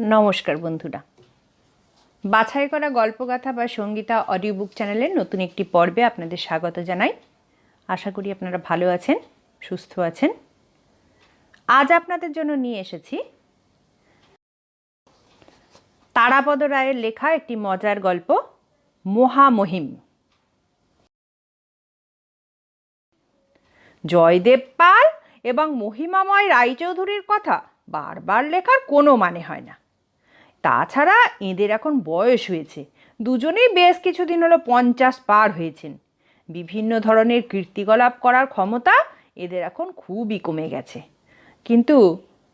নমস্কার বন্ধুরা। বাছাই করা গল্পগাথা বা সঙ্গীতা অডিও বুক চ্যানেলের নতুন একটি পর্বে আপনাদের স্বাগত জানাই। আশা করি আপনারা ভালো আছেন, সুস্থ আছেন। আজ আপনাদের জন্য নিয়ে এসেছি তারাপদ রায়ের লেখা একটি মজার গল্প, মহামহিম। জয়দেব পাল এবং মহিমাময় রায়চৌধুরীর কথা বারবার লেখার কোনো মানে হয় না। তাছাড়া এদের এখন বয়স হয়েছে। দুজনেই বেশ কিছুদিন হলো পঞ্চাশ পার হয়েছেন। বিভিন্ন ধরনের কীর্তিকলাপ করার ক্ষমতা এদের এখন খুবই কমে গেছে। কিন্তু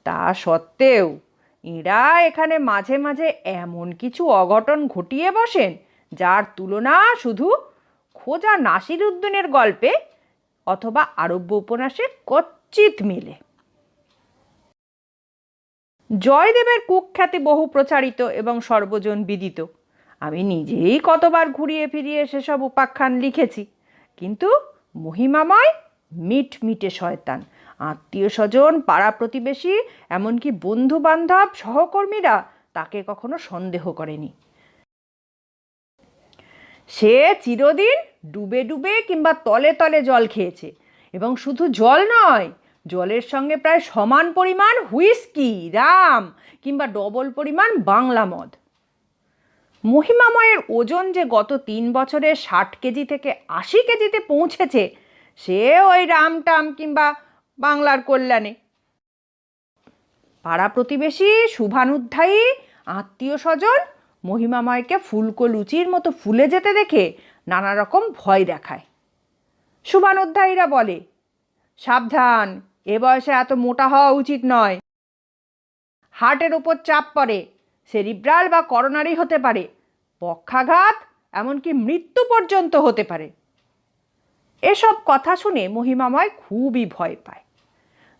তা সত্ত্বেও এরা এখানে মাঝে মাঝে এমন কিছু অঘটন ঘটিয়ে বসেন, যার তুলনা শুধু খোঁজা নাসির উদ্দিনের গল্পে অথবা আরব্য উপন্যাসে কচ্চিত মেলে। জয়দেবের কুখ্যাতি বহু প্রচারিত এবং সর্বজন বিদিত। আমি নিজেই কতবার ঘুরিয়ে ফিরিয়ে সেসব উপাখ্যান লিখেছি, কিন্তু মহিমাময় মিট মিটে শয়তান আত্মীয় স্বজন পাড়া প্রতিবেশী, এমনকি বন্ধু বান্ধব সহকর্মীরা তাকে কখনো সন্দেহ করেনি। সে চিরদিন ডুবে ডুবে কিংবা তলে তলে জল খেয়েছে, এবং শুধু জল নয় জলের সঙ্গে প্রায় সমান পরিমাণ হুইস্কি রাম কিংবা ডবল পরিমাণ বাংলা মদ। মহিমাময়ের ওজন যে গত তিন বছরে ষাট কেজি থেকে আশি কেজিতে পৌঁছেছে, সে ওই রাম টাম কিংবা বাংলার কল্যাণে। পাড়া প্রতিবেশী শুভানুধ্যায়ী, আত্মীয় স্বজন মহিমাময়কে ফুলকো লুচির মতো ফুলে যেতে দেখে নানা রকম ভয় দেখায়। শুভানুধ্যায়ীরা বলে, সাবধান এ বয়সে এত মোটা হওয়া উচিত নয়। হার্টের উপর চাপ পড়ে, সেরিব্রাল বা করোনারি হতে পারে, পক্ষাঘাত, এমনকি মৃত্যু পর্যন্ত হতে পারে। এসব কথা শুনে মহিমাময় খুবই ভয় পায়।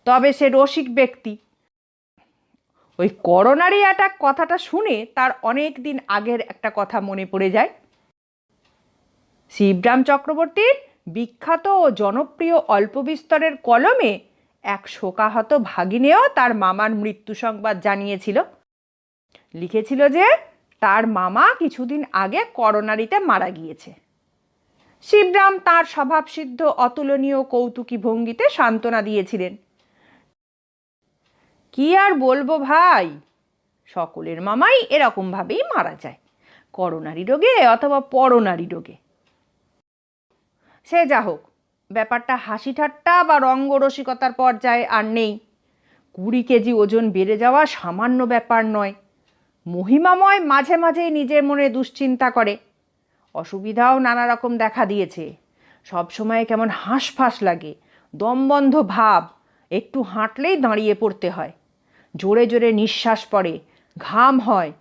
তবে সে রসিক ব্যক্তি। ওই করোনারি অ্যাটাক কথাটা শুনে তার অনেক দিন আগের একটা কথা মনে পড়ে যায়। শিবরাম চক্রবর্তীর বিখ্যাত ও জনপ্রিয় অল্প বিস্তরের কলমে এক শোকাহত ভাগিনেও তার মামার মৃত্যু সংবাদ জানিয়েছিল। লিখেছিল যে, তার মামা কিছুদিন আগে করোনারিতে মারা গিয়েছে। শিবরাম তার স্বভাবসিদ্ধ, অতুলনীয়, কৌতুকী ভঙ্গিতে সান্ত্বনা দিয়েছিলেন। কি আর বলব ভাই? সকলের মামাই এরকমভাবেই মারা যায়, করোনারি রোগে অথবা পরনারী রোগে। সে যা হোক ব্যাপারটা হাসি ঠাট্টা বা রঙ্গরসিকতার পর্যায়ে আর নেই। কুড়ি কেজি ওজন বেড়ে যাওয়া সামান্য ব্যাপার নয়। মহিমাময় মাঝে মাঝেই নিজের মনে দুশ্চিন্তা করে। অসুবিধাও নানা রকম দেখা দিয়েছে। সবসময় কেমন হাঁসফাঁস লাগে, দমবন্ধ ভাব, একটু হাঁটলেই দাঁড়িয়ে পড়তে হয়। জোরে জোরে নিঃশ্বাস পড়ে, ঘাম হয়।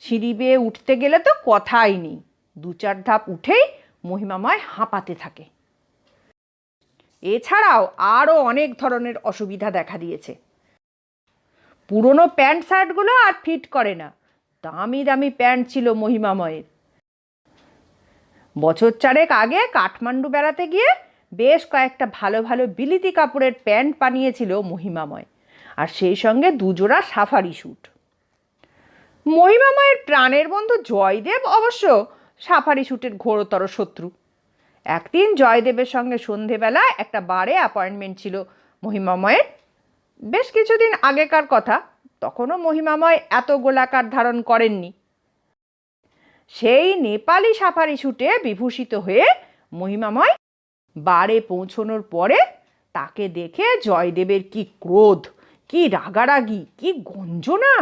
সিঁড়ি বেয়ে উঠতে গেলে তো কথাই নেই। দু চার ধাপ উঠেই মহিমাময় হাঁপাতে থাকে। এছাড়াও আরও অনেক ধরনের অসুবিধা দেখা দিয়েছে। পুরনো প্যান্ট শার্টগুলো আর ফিট করে না। দামি দামি প্যান্ট ছিল মহিমাময়ের। বছর চারেক আগে কাঠমান্ডু বেড়াতে গিয়ে বেশ কয়েকটা ভালো ভালো বিলিতি কাপড়ের প্যান্ট বানিয়েছিল মহিমাময়। আর সেই সঙ্গে দুজোড়া সাফারি স্যুট। মহিমাময়ের প্রাণের বন্ধু জয়দেব অবশ্য সাফারি স্যুটের ঘোরতর শত্রু। একদিন জয়দেবের সঙ্গে সন্ধেবেলা একটা বারে অ্যাপয়েন্টমেন্ট ছিল মহিমাময়ের। বেশ কিছুদিন আগেকার কথা, তখনও মহিমাময় এত গোলাকার ধারণ করেননি। সেই নেপালি সাফারি শুটে বিভূষিত হয়ে মহিমাময় বারে পৌঁছনোর পরে তাকে দেখে জয়দেবের কি ক্রোধ, কি রাগারাগি, কি গঞ্জনা।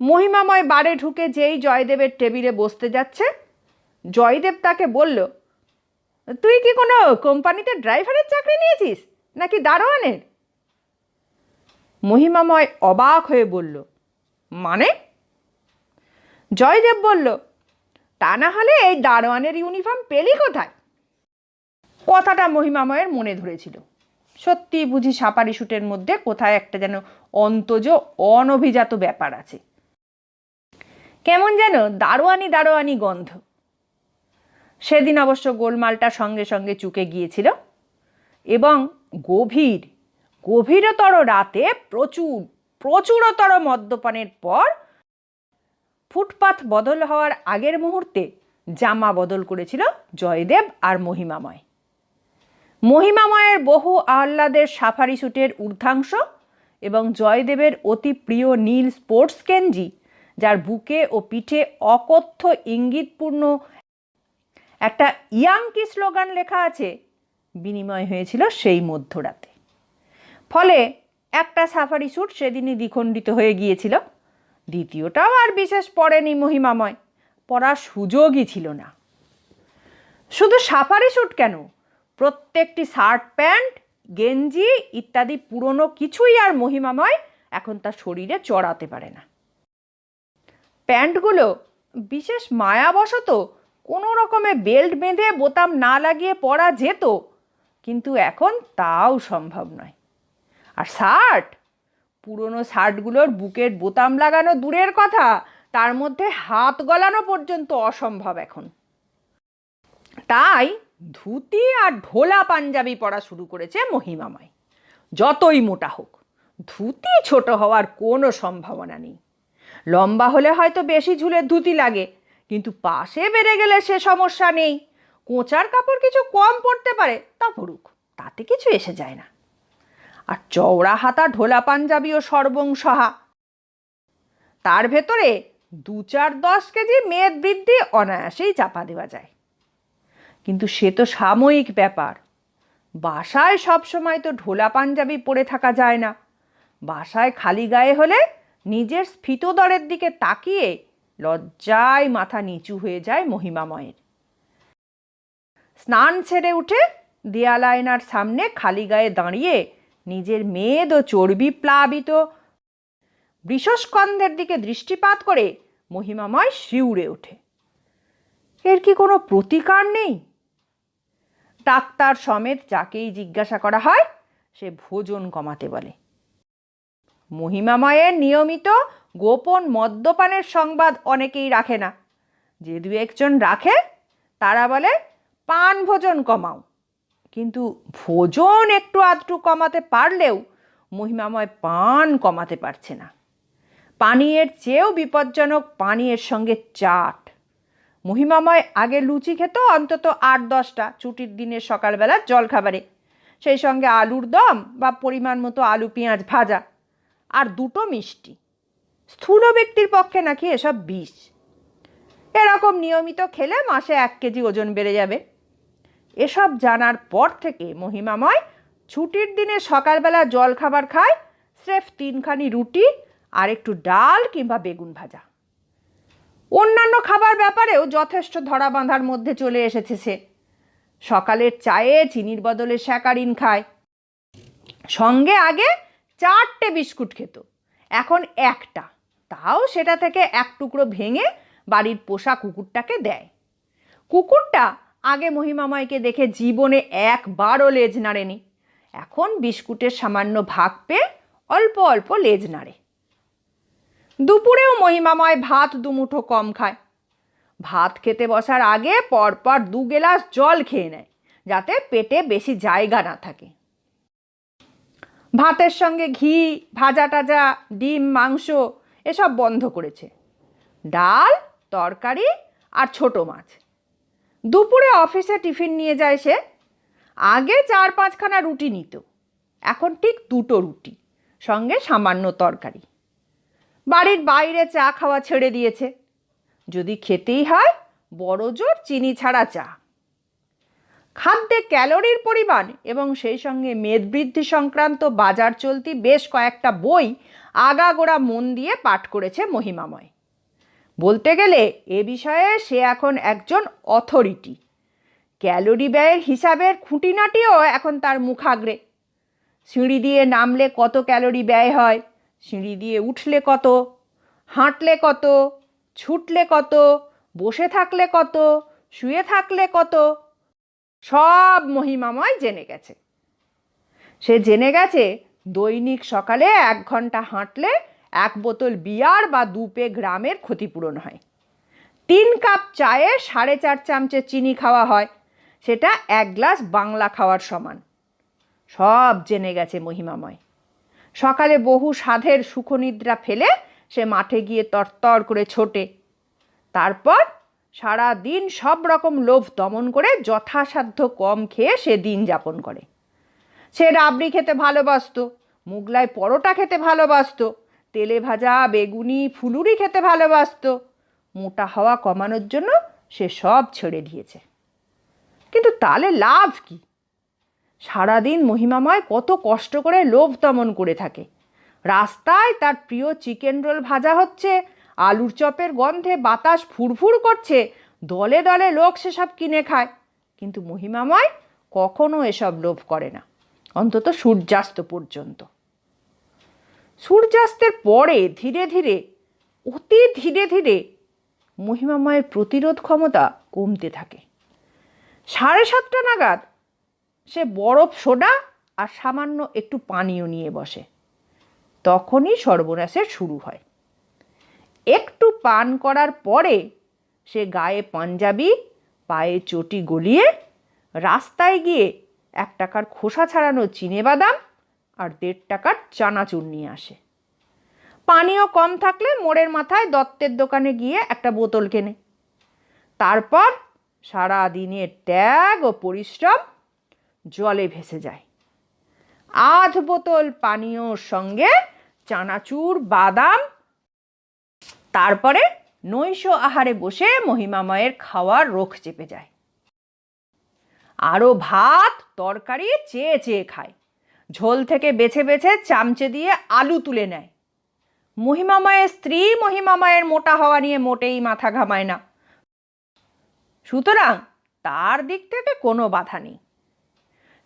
মহিমাময় বারে ঢুকে যেই জয়দেবের টেবিলে বসতে যাচ্ছে, জয়দেব তাকে বলল তুই কি কোনো কোম্পানিতে ড্রাইভারের চাকরি নিয়েছিস? নাকি দারোয়ানের? মহিমাময় অবাক হয়ে বলল মানে? জয়দেব বলল, তা না হলে এই দারোয়ানের ইউনিফর্ম পেলি কোথায়? কথাটা মহিমাময়ের মনে ধরেছিল। সত্যি বুঝি সাপারি শুটের মধ্যে কোথায় একটা যেন অন্তজ, অনভিজাত ব্যাপার আছে। কেমন যেন দারোয়ানি দারোয়ানি গন্ধ। সেদিন অবশ্য গোলমালটা সঙ্গে সঙ্গে চুকে গিয়েছিল। এবং গভীর, গভীরতর রাতে প্রচুর, প্রচুরতর মদ্যপানের পর ফুটপাথ বদল হওয়ার আগের মুহূর্তে জামা বদল করেছিল জয়দেব আর মহিমাময়। মহিমাময়ের বহু আহ্লাদের সাফারি স্যুটের ঊর্ধ্বাংশ এবং জয়দেবের অতি প্রিয় নীল স্পোর্টস গেঞ্জি, যার বুকে ও পিঠে অকথ্য ইঙ্গিতপূর্ণ একটা ইয়াংকি স্লোগান লেখা আছে, বিনিময় হয়েছিল সেই মধ্যরাতে। ফলে একটা সাফারি স্যুট সেদিনই দ্বিখণ্ডিত হয়ে গিয়েছিল। দ্বিতীয়টাও আর বিশেষ পড়েনি মহিমাময় পরার সুযোগই ছিল না। শুধু সাফারি স্যুট কেন, প্রত্যেকটি শার্ট, প্যান্ট, গেঞ্জি ইত্যাদি পুরনো কিছুই আর মহিমাময় এখন তার শরীরে চড়াতে পারে না। প্যান্টগুলো বিশেষ মায়াবশত কোনো রকমে বেল্ট বেঁধে বোতাম না লাগিয়ে পরা যেত, কিন্তু এখন তাও সম্ভব নয়। আর শার্ট? পুরনো শার্টগুলোর বুকের বোতাম লাগানো দূরের কথা, তার মধ্যে হাত গলানো পর্যন্ত অসম্ভব এখন। তাই ধুতি আর ঢোলা পাঞ্জাবি পরা শুরু করেছে মহিমাময়। যতই মোটা হোক, ধুতি ছোট হওয়ার কোনো সম্ভাবনা নেই। লম্বা হলে হয়তো বেশি ঝুলে ধুতি লাগে কিন্তু পাশে বেড়ে গেলে সে সমস্যা নেই। কোঁচার কাপড় কিছু কম পড়তে পারে, তা পড়ুক, তাতে কিছু এসে যায় না। আর চওড়া হাতা, ঢোলা পাঞ্জাবি ও সর্বংসহা। তার ভেতরে দু চার দশ কেজি মেদ বৃদ্ধি অনায়াসেই চাপা দেওয়া যায়। কিন্তু সে তো সাময়িক ব্যাপার। বাসায় সবসময় তো ঢোলা পাঞ্জাবি পরে থাকা যায় না। বাসায় খালি গায়ে হলে নিজের স্ফীতদরের দিকে তাকিয়ে লজ্জায় মাথা নিচু হয়ে যায় মহিমাময়ের। স্নান ছেড়ে উঠে দেয়াল আয়নার সামনে খালি গায়ে দাঁড়িয়ে নিজের মেদ ও চর্বি প্লাবিত বৃষস্কন্ধের দিকে দৃষ্টিপাত করে মহিমাময় শিউরে ওঠে। এর কি কোনো প্রতিকার নেই? ডাক্তার সমেত যাকেই জিজ্ঞাসা করা হয়, সে ভোজন কমাতে বলে। মহিমাময়ের নিয়মিত গোপন মদ্যপানের সংবাদ অনেকেই রাখে না। যে দু একজন রাখে, তারা বলে, পান ভোজন কমাও। কিন্তু ভোজন একটু আধটু কমাতে পারলেও মহিমাময় পান কমাতে পারছে না। পানীয়ের চেয়েও বিপজ্জনক পানীয়ের সঙ্গে চাট। মহিমাময় আগে লুচি খেত, অন্তত আট দশটা ছুটির দিনের সকালবেলা জলখাবারে। সেই সঙ্গে আলুর দম বা পরিমাণ মতো আলু পেঁয়াজ ভাজা। আর দুটো মিষ্টি। স্থূল ব্যক্তির পক্ষে নাকি এসব বিষ। এরকম নিয়মিত খেলে মাসে এক কেজি ওজন বেড়ে যাবে। এসব জানার পর থেকে মহিমাময় ছুটির দিনে সকালবেলা জল খাবার খায় স্রেফ তিনখানি রুটি আর একটু ডাল কিংবা বেগুন ভাজা। অন্যান্য খাবার ব্যাপারেও যথেষ্ট ধরা বাঁধার মধ্যে চলে এসেছে সে। সকালের চায়ে চিনির বদলে স্যাকারিন খায়। সঙ্গে আগে চারটে বিস্কুট খেত। এখন একটা। তাও সেটা থেকে এক টুকরো ভেঙে বাড়ির পোষা কুকুরটাকে দেয়। কুকুরটা আগে মহিমাময়কে দেখে জীবনে একবারও লেজ নাড়েনি। এখন বিস্কুটের সামান্য ভাগ পেয়ে অল্প অল্প লেজ নাড়ে। দুপুরেও মহিমাময় ভাত দুমুঠো কম খায়। ভাত খেতে বসার আগে পরপর দু গেলাস জল খেয়ে নেয়, যাতে পেটে বেশি জায়গা না থাকে। ভাতের সঙ্গে ঘি, ভাজা টাজা, ডিম, মাংস এসব বন্ধ করেছে। ডাল, তরকারি আর ছোট মাছ। দুপুরে অফিসে টিফিন নিয়ে যায় সে। আগে চার পাঁচখানা রুটি নিত। এখন ঠিক দুটো রুটি, সঙ্গে সামান্য তরকারি। বাড়ির বাইরে চা খাওয়া ছেড়ে দিয়েছে। যদি খেতেই হয় বড় জোর চিনি ছাড়া চা। খাদ্যে ক্যালোরির পরিমাণ এবং সেই সঙ্গে মেদবৃদ্ধি সংক্রান্ত বাজার চলতি বেশ কয়েকটা বই আগাগোড়া মন দিয়ে পাঠ করেছে মহিমাময়। বলতে গেলে এ বিষয়ে সে এখন একজন অথরিটি। ক্যালোরি ব্যয়ের হিসাবের খুঁটিনাটিও এখন তার মুখাগ্রে। সিঁড়ি দিয়ে নামলে কত ক্যালোরি ব্যয় হয়, সিঁড়ি দিয়ে উঠলে কত, হাঁটলে কত, ছুটলে কত, বসে থাকলে কত, শুয়ে থাকলে কত সব মহিমাময় জেনে গেছে। সে জেনে গেছে দৈনিক সকালে এক ঘণ্টা হাঁটলে এক বোতল বিয়ার বা দু পে গ্রামের ক্ষতিপূরণ হয়। তিন কাপ চায়ে সাড়ে চার চামচে চিনি খাওয়া হয়। সেটা এক গ্লাস বাংলা খাওয়ার সমান। সব জেনে গেছে মহিমাময়। সকালে বহু সাধের সুখনিদ্রা ফেলে সে মাঠে গিয়ে তরতর করে ছোটে। তারপর সারা দিন সব রকম লোভ দমন করে যথাসাধ্য কম খেয়ে সে দিন যাপন করে। সে রাবড়ি খেতে ভালোবাসতো, মুগলাই পরোটা খেতে ভালোবাসতো, তেলে ভাজা বেগুনি ফুলুরি খেতে ভালোবাসতো, মোটা হওয়া কমানোর জন্য সে সব ছেড়ে দিয়েছে। কিন্তু তাহলে লাভ কি? সারাদিন মহিমাময় কত কষ্ট করে লোভ দমন করে থাকে। রাস্তায় তার প্রিয় চিকেন রোল ভাজা হচ্ছে আলুর চপের গন্ধে বাতাস ফুরফুর করছে, দলে দলে লোক সেসব কিনে খায়। কিন্তু মহিমাময় কখনো এসব লোভ করে না, অন্তত সূর্যাস্ত পর্যন্ত। সূর্যাস্তের পরে ধীরে ধীরে, অতি ধীরে ধীরে মহিমাময়ের প্রতিরোধ ক্ষমতা কমতে থাকে। সাড়ে সাতটা নাগাদ সে বরফ সোডা আর সামান্য একটু পানীয় নিয়ে বসে। তখনই সর্বনাশের শুরু হয়। একটু পান করার পরে সে গায়ে পাঞ্জাবি, পায়ে চটি গলিয়ে রাস্তায় গিয়ে এক টাকার খোসা ছাড়ানো চিনে বাদাম আর দেড় টাকার চানাচুর নিয়ে আসে। পানীয় কম থাকলে মোড়ের মাথায় দত্তের দোকানে গিয়ে একটা বোতল কেনে। তারপর সারা দিনের ত্যাগ ও পরিশ্রম জলে ভেসে যায়। আধ বোতল পানীয়র সঙ্গে চানাচুর, বাদাম তারপরে নৈশ আহারে বসে মহিমাময়ের খাওয়ার রোখ চেপে যায়। আরও ভাত, তরকারি চেয়ে চেয়ে খায়। ঝোল থেকে বেছে বেছে চামচে দিয়ে আলু তুলে নেয়। মহিমাময়ের স্ত্রী মহিমাময়ের মোটা হওয়া নিয়ে মোটেই মাথা ঘামায় না। সুতরাং তার দিক থেকে কোনো বাধা নেই।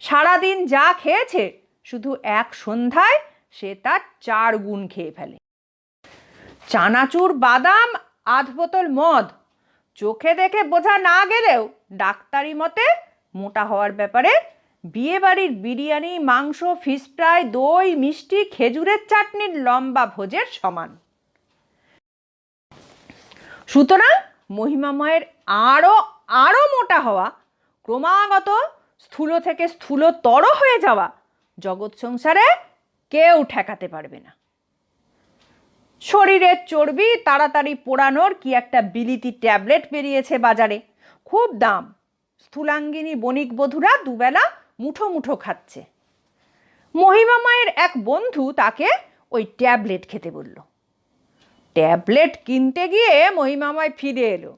সারাদিন যা খেয়েছে, শুধু এক সন্ধ্যায় সে তার চার গুণ খেয়ে ফেলে। চানাচুর, বাদাম আধ বোতল মদ। চোখে দেখে বোঝা না গেলেও ডাক্তারি মতে মোটা হওয়ার ব্যাপারে বিয়েবাড়ির বিরিয়ানি, মাংস, ফিশ ফ্রাই, দই, মিষ্টি, খেজুরের চাটনির লম্বা ভোজের সমান। সুতরাং মহিমাময়ের আরও আরও মোটা হওয়া, ক্রমাগত স্থূল থেকে স্থূলতর হয়ে যাওয়া জগৎ সংসারে কেউ ঠেকাতে পারবে না। শরীরের চর্বি, তাড়াতাড়ি পোড়ানোর কি একটা বিলিতি ট্যাবলেট বেরিয়েছে বাজারে? খুব দাম। স্থূলাঙ্গিনী বণিক বধূরা দুবেলা মুঠো মুঠো খাচ্ছে। মহিমা মায়ের এক বন্ধু তাকে ওই ট্যাবলেট খেতে বলল। ট্যাবলেট কিনতে গিয়ে মহিমামায় ফিরে এলো।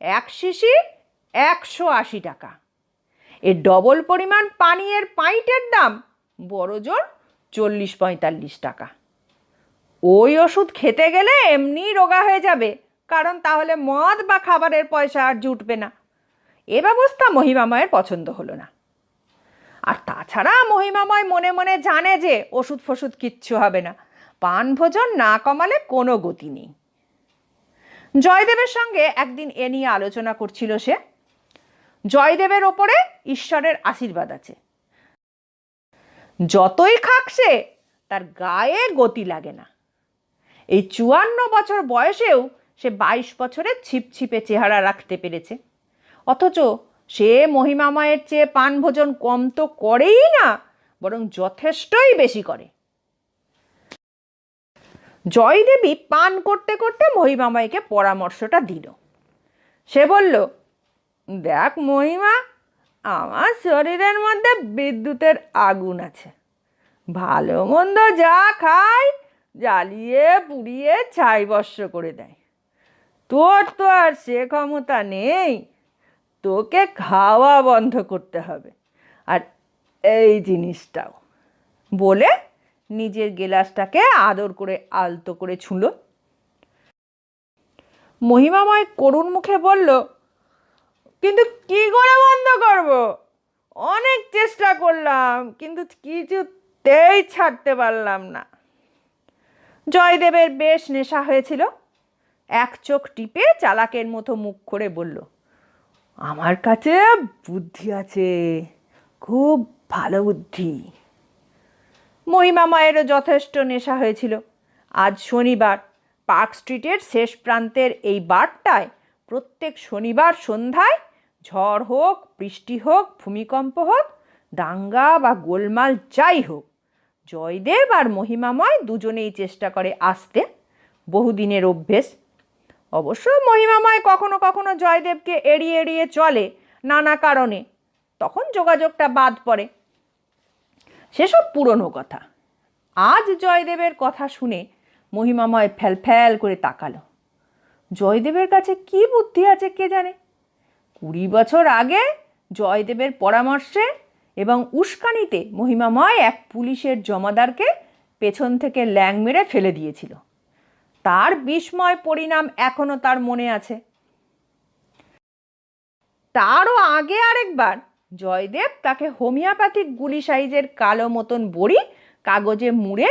এক শিশি, একশো আশি টাকা। এর ডবল পরিমাণ পানীয়ের পাইটের দাম বড় জোর চল্লিশ পঁয়তাল্লিশ টাকা। ওই ওষুধ খেতে গেলে এমনি রোগা হয়ে যাবে, কারণ তাহলে মদ বা খাবারের পয়সা আর জুটবে না। এ ব্যবস্থা মহিমাময়ের পছন্দ হলো না। আর তাছাড়া মহিমাময় মনে মনে জানে যে ওষুধ ফষুধ কিচ্ছু হবে না, পান ভোজন না কমালে কোনো গতি নেই। জয়দেবের সঙ্গে একদিন এ নিয়ে আলোচনা করছিল সে। জয়দেবের ওপরে ঈশ্বরের আশীর্বাদ আছে। যতই খাক সে, তার গায়ে গতি লাগে না। এই চুয়ান্ন বছর বয়সেও সে বাইশ বছরের ছিপছিপে চেহারা রাখতে পেরেছে। অথচ সে মহিমাময়ের চেয়ে পান ভোজন কম তো করেই না, বরং যথেষ্টই বেশি করে। জয়দেবী পান করতে করতে মহিমাময়কে পরামর্শটা দিল। সে বলল, দেখ মহিমা, আমার শরীরের মধ্যে বিদ্যুতের আগুন আছে। ভালো মন্দ যা খায় জ্বালিয়ে, পুড়িয়ে, ছাই বর্ষ করে দেয়। তোর তো আর সে ক্ষমতা নেই। তোকে খাওয়া বন্ধ করতে হবে। আর এই জিনিসটাও। বলে নিজের গেলাসটাকে আদর করে আলতো করে ছুঁলো। মহিমাময় করুণ মুখে বলল, কিন্তু কি করে বন্ধ করব? অনেক চেষ্টা করলাম, কিন্তু কিছুতেই ছাড়তে পারলাম না। জয়দেবের বেশ নেশা হয়েছিল। এক চোখ টিপে চালাকের মতো মুখ করে বলল, আমার কাছে বুদ্ধি আছে, খুব ভালো বুদ্ধি। মহিমা মায়েরও যথেষ্ট নেশা হয়েছিল। আজ শনিবার, পার্ক স্ট্রিটের শেষ প্রান্তের এই বারটায় প্রত্যেক শনিবার সন্ধ্যায় ঝড় হোক, বৃষ্টি হোক, ভূমিকম্প হোক, দাঙ্গা বা গোলমাল যাই হোক জয়দেব আর মহিমাময় দুজনেই চেষ্টা করে আসতে। বহুদিনের অভ্যেস। অবশ্য মহিমাময় কখনো কখনো জয়দেবকে এড়িয়ে এড়িয়ে চলে নানা কারণে। তখন যোগাযোগটা বাদ পড়ে। সেসব পুরনো কথা। আজ জয়দেবের কথা শুনে মহিমাময় ফ্যাল ফ্যাল করে তাকালো। জয়দেবের কাছে কি বুদ্ধি আছে কে জানে? কুড়ি বছর আগে জয়দেবের পরামর্শে এবং উস্কানিতে মহিমাময় এক পুলিশের জমাদারকে পেছন থেকে ল্যাং মেরে ফেলে দিয়েছিল। তার বিস্ময় পরিণাম এখনও তার মনে আছে। তারও আগে আরেকবার জয়দেব তাকে হোমিওপ্যাথিক গুলি সাইজের কালো মতন বড়ি কাগজে মুড়ে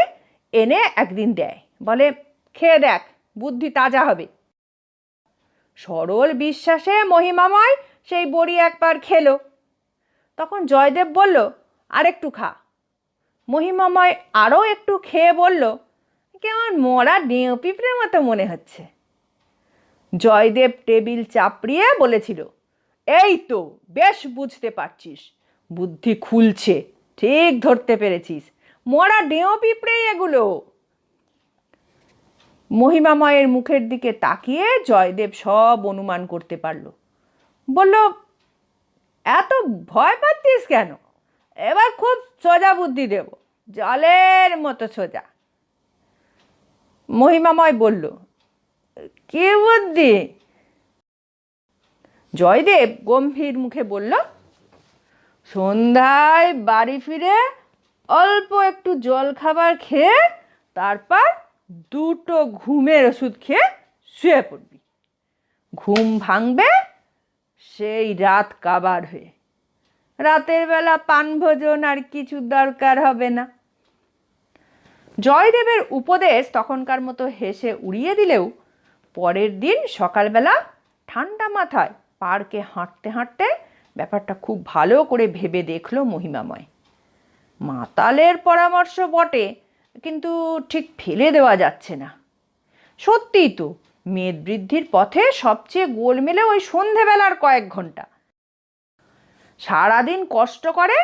এনে একদিন দেয়। বলে, খেয়ে দেখ, বুদ্ধি তাজা হবে। সরল বিশ্বাসে মহিমাময় সেই বড়ি একবার খেলো। তখন জয়দেব বলল আর একটু খা। মহিমাময় আরও একটু খেয়ে বলল, কেমন মরা ডেঁও পিঁপড়ের মতো মনে হচ্ছে। জয়দেব টেবিল চাপড়িয়ে বলেছিল, এই তো, বেশ বুঝতে পারছিস, বুদ্ধি খুলছে, ঠিক ধরতে পেরেছিস, মরা ডেঁও পিঁপড়েই এগুলো। মহিমাময়ের মুখের দিকে তাকিয়ে জয়দেব সব অনুমান করতে পারল। বলল এত ভয় পাচ্ছিস কেন? এবার খুব সোজা বুদ্ধি দেব, জলের মতো সোজা। মহিমাময় বলল, কি বুদ্ধি? জয়দেব গম্ভীর মুখে বলল, সন্ধ্যায় বাড়ি ফিরে অল্প একটু জল খাবার খেয়ে তারপর দুটো ঘুমের ওষুধ খেয়ে শুয়ে পড়বি। ঘুম ভাঙবে সেই রাত কাবার হয়ে। রাতের বেলা পানভোজন আর কিছু দরকার হবে না। জয়দেবের উপদেশ তখনকার মতো হেসে উড়িয়ে দিলেও পরের দিন সকালবেলা ঠান্ডা মাথায় পার্কে হাঁটতে হাঁটতে ব্যাপারটা খুব ভালো করে ভেবে দেখল মহিমাময়। মাতালের পরামর্শ বটে, কিন্তু ঠিক ফেলে দেওয়া যাচ্ছে না। সত্যিই তো মেদ বৃদ্ধির পথে সবচেয়ে গোলমেলে ওই সন্ধেবেলার কয়েক ঘণ্টা। সারাদিন কষ্ট করে,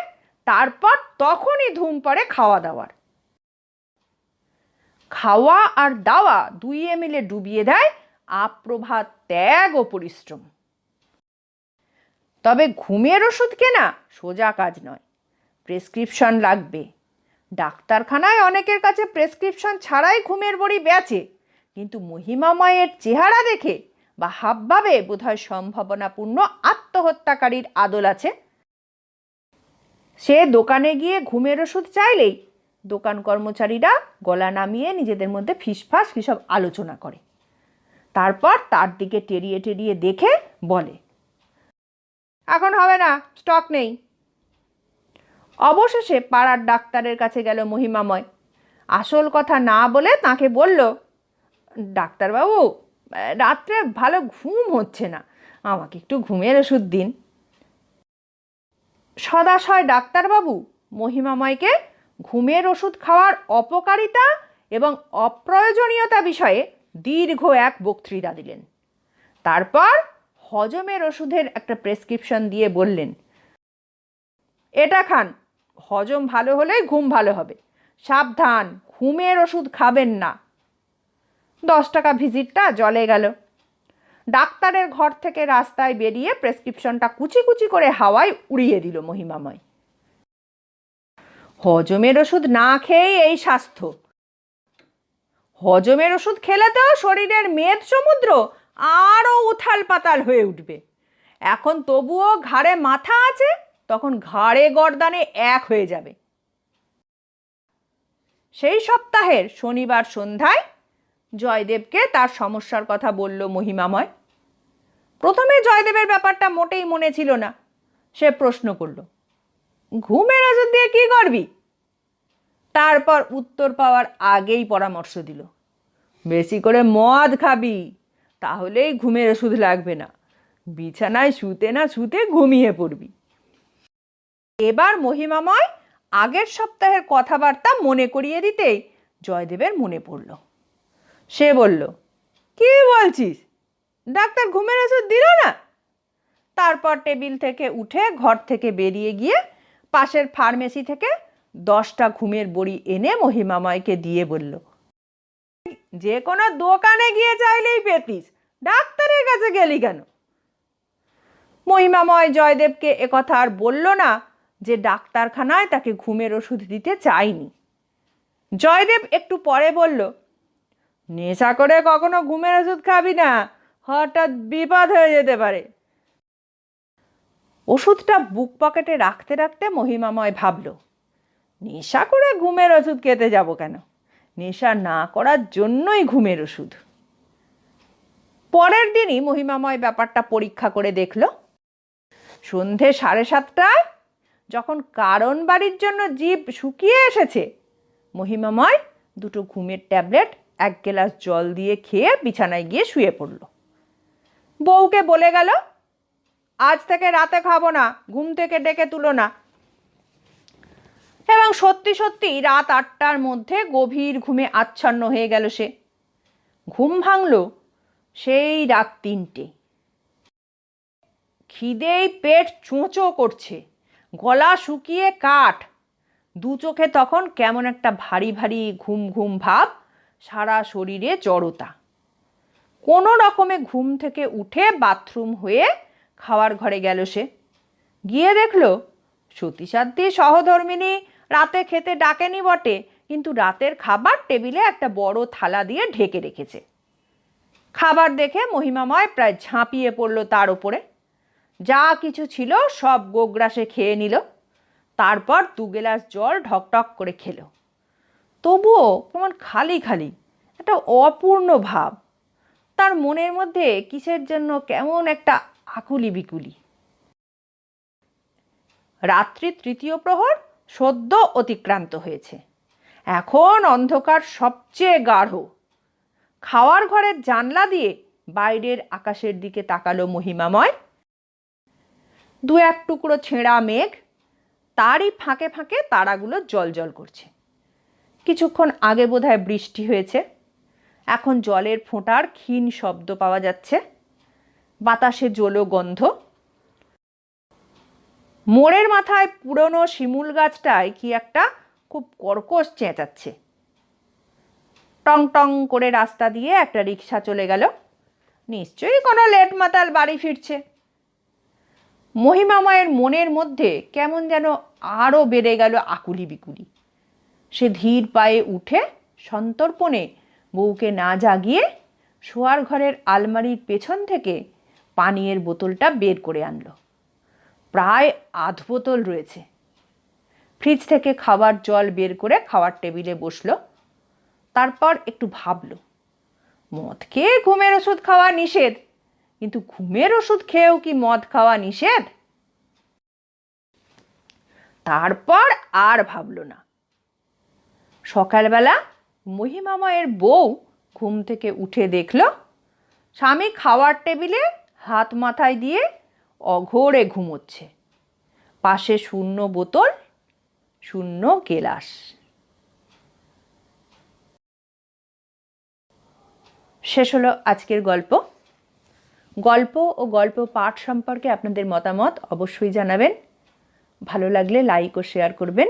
তারপর তখনই ধুম পড়ে খাওয়া দাওয়ার খাওয়া আর দাওয়া দুইয়ে মিলে ডুবিয়ে দেয় আপ্রভাত ত্যাগ ও পরিশ্রম। তবে ঘুমের ওষুধ কেনা সোজা কাজ নয়, প্রেসক্রিপশন লাগবে। ডাক্তারখানায় অনেকের কাছে প্রেসক্রিপশন ছাড়াই ঘুমের বড়ি বেচে। কিন্তু মহিমাময়ের চেহারা দেখে বা হাবভাবে বোধহয় সম্ভাবনাপূর্ণ আত্মহত্যাকারীর আদল আছে। সে দোকানে গিয়ে ঘুমের ওষুধ চাইলেই দোকান কর্মচারীরা গলা নামিয়ে নিজেদের মধ্যে ফিসফাস কিসব আলোচনা করে। তারপর তার দিকে টেরিয়ে টেরিয়ে দেখে বলে, এখন হবে না, স্টক নেই। অবশেষে পাড়ার ডাক্তারের কাছে গেল মহিমাময়। আসল কথা না বলে তাকে বলল ডাক্তারবাবু, রাত্রে ভালো ঘুম হচ্ছে না। আমাকে একটু ঘুমের ওষুধ দিন। সদাশয় ডাক্তারবাবু, মহিমাময়কে ঘুমের ওষুধ খাওয়ার অপকারিতা এবং অপ্রয়োজনীয়তা বিষয়ে দীর্ঘ এক বক্তৃতা দিলেন। তারপর হজমের ওষুধের একটা প্রেসক্রিপশন দিয়ে বললেন, এটা খান, হজম ভালো হলে ঘুম ভালো হবে। সাবধান, ঘুমের ওষুধ খাবেন না। দশ টাকা ভিজিটটা জলে গেল। ডাক্তারের ঘর থেকে রাস্তায় বেরিয়ে প্রেসক্রিপশনটা কুচি কুচি করে হাওয়ায় উড়িয়ে দিল মহিমাময়। হজমের ওষুধ না খেয়েই এই স্বাস্থ্য। হজমের ওষুধ খেলে তো শরীরের মেদ সমুদ্র আরও উথাল পাতাল হয়ে উঠবে। এখন তবুও ঘাড়ে মাথা আছে, তখন ঘাড়ে গর্দানে এক হয়ে যাবে। সেই সপ্তাহের শনিবার সন্ধ্যায় জয়দেবকে তার সমস্যার কথা বলল মহিমাময়। প্রথমে জয়দেবের ব্যাপারটা মোটেই মনে ছিল না। সে প্রশ্ন করল, ঘুমের ওষুধ দিয়ে কী করবি? তারপর উত্তর পাওয়ার আগেই পরামর্শ দিল, বেশি করে মদ খাবি, তাহলেই ঘুমের ওষুধ লাগবে না। বিছানায় শুতে না শুতে ঘুমিয়ে পড়বি। এবার মহিমাময় আগের সপ্তাহের কথাবার্তা মনে করিয়ে দিতেই জয়দেবের মনে পড়ল। সে বলল, কি বলছিস? ডাক্তার ঘুমের ওষুধ দিল না? তারপর টেবিল থেকে উঠে ঘর থেকে বেরিয়ে গিয়ে পাশের ফার্মেসি থেকে দশটা ঘুমের বড়ি এনে মহিমাময়কে দিয়ে বলল, যে কোনো দোকানে গিয়ে চাইলেই পেতিস, ডাক্তারের কাছে গেলি কেন? মহিমাময় জয়দেবকে একথা আর বলল না যে ডাক্তারখানায় তাকে ঘুমের ওষুধ দিতে চাইনি জয়দেব একটু পরে বলল নেশা করে কখনো ঘুমের ওষুধ খাবি না। হঠাৎ বিপদ হয়ে যেতে পারে। ওষুধটা বুক পকেটে রাখতে রাখতে মহিমাময় ভাবল, নেশা করে ঘুমের ওষুধ খেতে যাব কেন? নেশা না করার জন্যই ঘুমের ওষুধ। পরের দিনই মহিমাময় ব্যাপারটা পরীক্ষা করে দেখল, সন্ধে সাড়ে সাতটায় যখন কারণ বাড়ির জন্য জীব শুকিয়ে এসেছে, মহিমাময় দুটো ঘুমের ট্যাবলেট এক গ্লাস জল দিয়ে খেয়ে বিছানায় গিয়ে শুয়ে পড়ল। বউকে বলে গেল, আজ থেকে রাতে খাব না, ঘুম থেকে ডেকে তুলো না। এবং সত্যি সত্যি রাত আটটার মধ্যে গভীর ঘুমে আচ্ছন্ন হয়ে গেল সে। ঘুম ভাঙল সেই রাত তিনটে। খিদেই পেট চোঁচো করছে, গলা শুকিয়ে কাঠ। দু চোখে তখন কেমন একটা ভারী ভারী ঘুম ঘুম ভাব সারা শরীরে জড়তা। কোনো রকমে ঘুম থেকে উঠে বাথরুম হয়ে খাওয়ার ঘরে গেল সে। গিয়ে দেখল, সতীসাধ্যী সহধর্মিনী রাতে খেতে ডাকেনি বটে, কিন্তু রাতের খাবার টেবিলে একটা বড় থালা দিয়ে ঢেকে রেখেছে। খাবার দেখে মহিমাময় প্রায় ঝাঁপিয়ে পড়ল তার ওপরে যা কিছু ছিল সব গোগ্রাসে খেয়ে নিল, তারপর দু গেলাস জল ঢকঢক করে খেলো। তবুও কেমন খালি খালি, একটা অপূর্ণ ভাব। তার মনের মধ্যে কিসের জন্য কেমন একটা আকুলি বিকুলি রাত্রি তৃতীয় প্রহর সদ্য অতিক্রান্ত হয়েছে। এখন অন্ধকার সবচেয়ে গাঢ়। খাওয়ার ঘরের জানলা দিয়ে বাইরের আকাশের দিকে তাকালো মহিমাময়। দু এক টুকরো ছেঁড়া মেঘ, তারই ফাঁকে ফাঁকে তারাগুলো জল জল করছে। কিছুক্ষণ আগে বোধহয় বৃষ্টি হয়েছে। এখন জলের ফোঁটার ক্ষীণ শব্দ পাওয়া যাচ্ছে। বাতাসে জলো গন্ধ। মোড়ের মাথায় পুরনো শিমুল গাছটায় কি একটা খুব কর্কশ চেঁচাচ্ছে। টং টং করে রাস্তা দিয়ে একটা রিক্সা চলে গেল। নিশ্চয়ই কোনো লেট মাতাল বাড়ি ফিরছে। মহিমাময়ের মনের মধ্যে কেমন যেন আরও বেড়ে গেল আকুলি বিকুলি। সে ধীর পায়ে উঠে সন্তর্পণে বউকে না জাগিয়ে শোয়ার ঘরের আলমারির পেছন থেকে পানীয়ের বোতলটা বের করে আনলো। প্রায় আধ বোতল রয়েছে। ফ্রিজ থেকে খাবার জল বের করে খাওয়ার টেবিলে বসল, তারপর একটু ভাবলো, মদ খেয়ে ঘুমের ওষুধ খাওয়া নিষেধ, কিন্তু ঘুমের ওষুধ খেয়েও কি মদ খাওয়া নিষেধ? তারপর আর ভাবলো না। সকালবেলা মহিমাময়ের বউ ঘুম থেকে উঠে দেখল, স্বামী খাওয়ার টেবিলে হাত মাথায় দিয়ে অঘোরে ঘুমোচ্ছে। পাশে শূন্য বোতল, শূন্য গেলাস। শেষ হলো আজকের গল্প। গল্প ও গল্প পাঠ সম্পর্কে আপনাদের মতামত অবশ্যই জানাবেন। ভালো লাগলে লাইক ও শেয়ার করবেন।